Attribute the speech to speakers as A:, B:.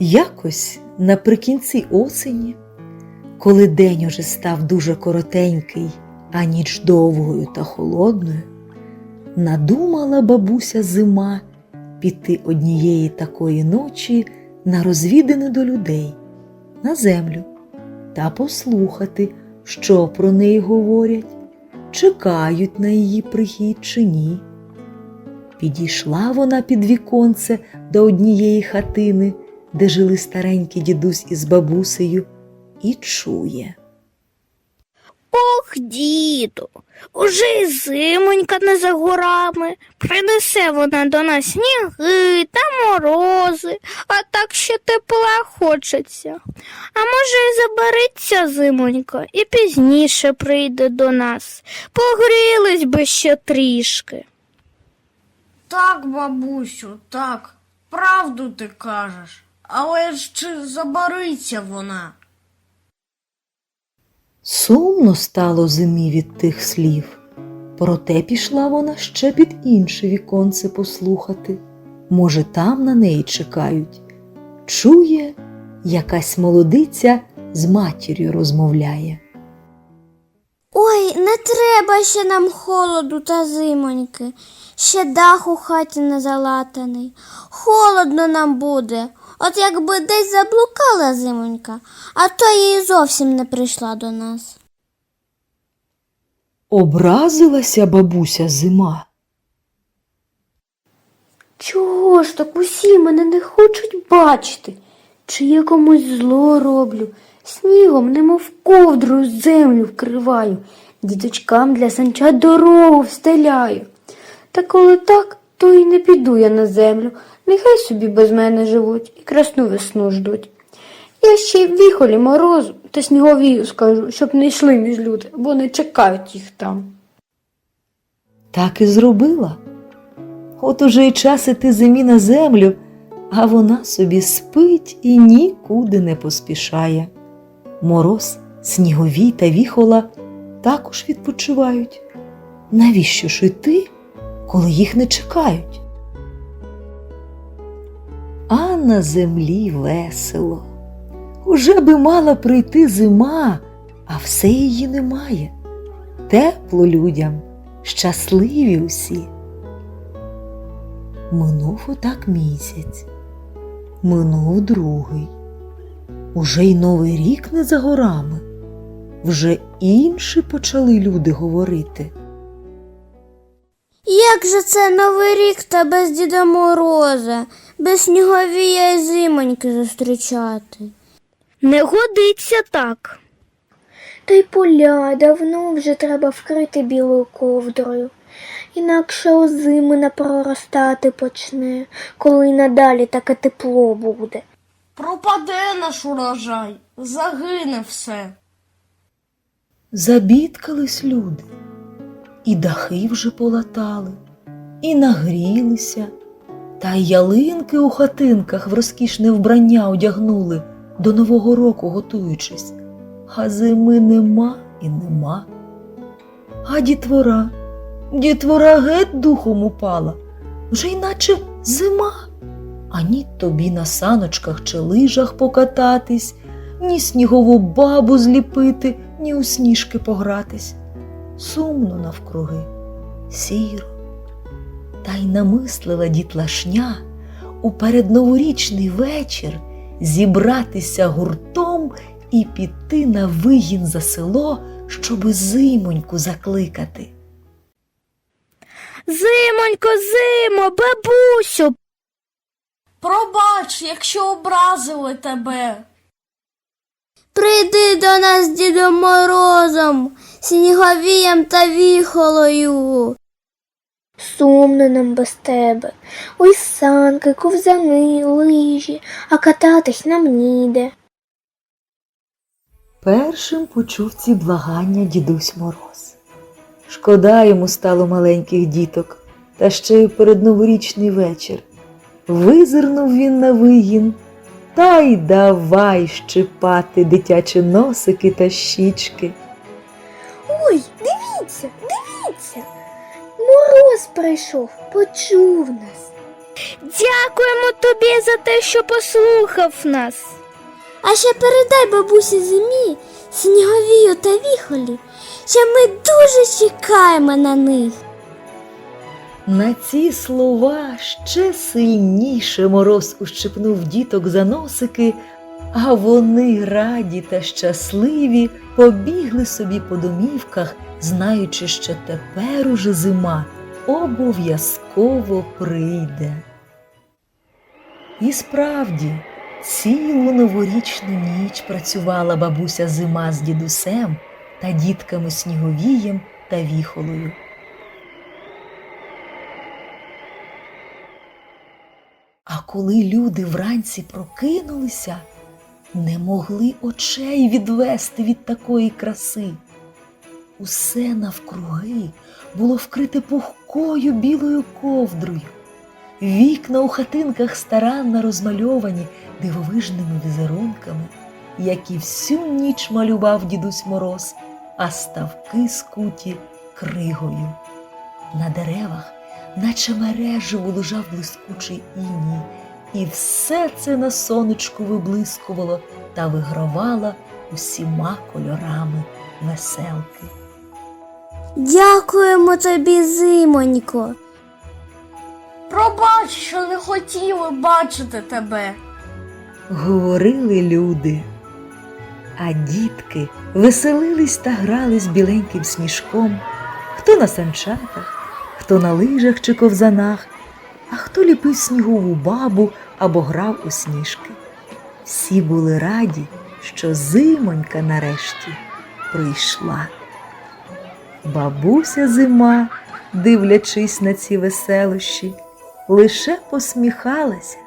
A: Якось наприкінці осені, коли день уже став дуже коротенький, а ніч довгою та холодною, надумала бабуся зима піти однієї такої ночі на розвідини до людей, на землю та послухати, що про неї говорять, чекають на її прихід чи ні. Підійшла вона під віконце до однієї хатини, де жили старенький дідусь із бабусею, і чує.
B: Ох, діду, уже й зимонька не за горами. Принесе вона до нас сніги та морози, а так ще тепла хочеться. А може, й забереться зимонька і пізніше прийде до нас. Погрілись би ще трішки.
C: Так, бабусю, так, правду ти кажеш. Але ж чи забариться вона?
A: Сумно стало зимі від тих слів, проте пішла вона ще під інше віконце послухати. Може, там на неї чекають. Чує, якась молодиця з матір'ю розмовляє.
D: Ой, не треба ще нам холоду та зимоньки. Ще дах у хаті не залатаний. Холодно нам буде. От якби десь заблукала зимонька, а то їй зовсім не прийшла до нас.
A: Образилася бабуся зима.
E: Чого ж так усі мене не хочуть бачити? Чи я комусь зло роблю? Снігом, немов ковдрою землю вкриваю, діточкам для санча дорогу встеляю. Та коли так, то й не піду я на землю. Нехай собі без мене живуть і красну весну ждуть. Я ще й віхолі морозу та сніговію скажу, щоб не йшли між люди, бо не чекають їх там.
A: Так і зробила. От уже й час іти зимі на землю, а вона собі спить і нікуди не поспішає. Мороз, сніговій та віхола також відпочивають. Навіщо ж іти, коли їх не чекають? А на землі весело. Уже би мала прийти зима, а все її немає. Тепло людям, щасливі усі. Минув отак місяць, минув другий. Уже й новий рік не за горами. Вже інші почали люди говорити.
D: Як же це новий рік та без Діда Мороза, без сніговія й зимоньки зустрічати?
B: Не годиться так.
E: Та й поля давно вже треба вкрити білою ковдрою. Інакше озимина проростати почне, коли й надалі таке тепло буде.
C: Пропаде наш урожай, загине все.
A: Забідкались люди, і дахи вже полатали, і нагрілися, та й ялинки у хатинках в розкішне вбрання одягнули, до Нового року готуючись, а зими нема і нема. А дітвора, дітвора геть духом упала, вже іначе зима. А ні тобі на саночках чи лижах покататись, ні снігову бабу зліпити, ні у сніжки погратись. Сумно навкруги, сіро. Та й намислила дітлашня у передноворічний вечір зібратися гуртом і піти на вигін за село, щоби зимоньку закликати.
B: Зимонько, зимо, бабусю,
C: Пробач, якщо образили тебе.
D: Прийди до нас з Дідом Морозом, сніговієм та віхолою.
E: Сумно нам без тебе. Ой санки, ковзани, лижі, а кататись нам ніде.
A: Першим почув ці благання дідусь Мороз. Шкода йому стало маленьких діток, та ще й передноворічний вечір. Визирнув він на вигін, та й давай щипати дитячі носики та щічки.
E: Ой, дивіться, дивіться. Мороз прийшов, почув нас.
B: Дякуємо тобі за те, що послухав нас.
D: А ще передай бабусі зимі, сніговію та віхолі, що ми дуже чекаємо на них.
A: На ці слова ще сильніше мороз ущипнув діток за носики, а вони раді та щасливі побігли собі по домівках, знаючи, що тепер уже зима обов'язково прийде. І справді, цілу новорічну ніч працювала бабуся зима з дідусем та дітками Сніговієм та віхолою. А коли люди вранці прокинулися, не могли очей відвести від такої краси. Усе навкруги було вкрите пухкою білою ковдрою. Вікна у хатинках старанно розмальовані дивовижними візерунками, які всю ніч малював дідусь Мороз, а ставки скуті кригою. На деревах наче мережево лежав блискучий іній, і все це на сонечку виблискувало та вигравало усіма кольорами веселки.
D: Дякуємо тобі, зимонько.
C: Пробач, що не хотіли бачити тебе.
A: Говорили люди, а дітки веселились та грали з біленьким сніжком, хто на санчатах, хто на лижах чи ковзанах, а хто ліпив снігову бабу або грав у сніжки. Всі були раді, що зимонька нарешті прийшла. Бабуся зима, дивлячись на ці веселощі, лише посміхалася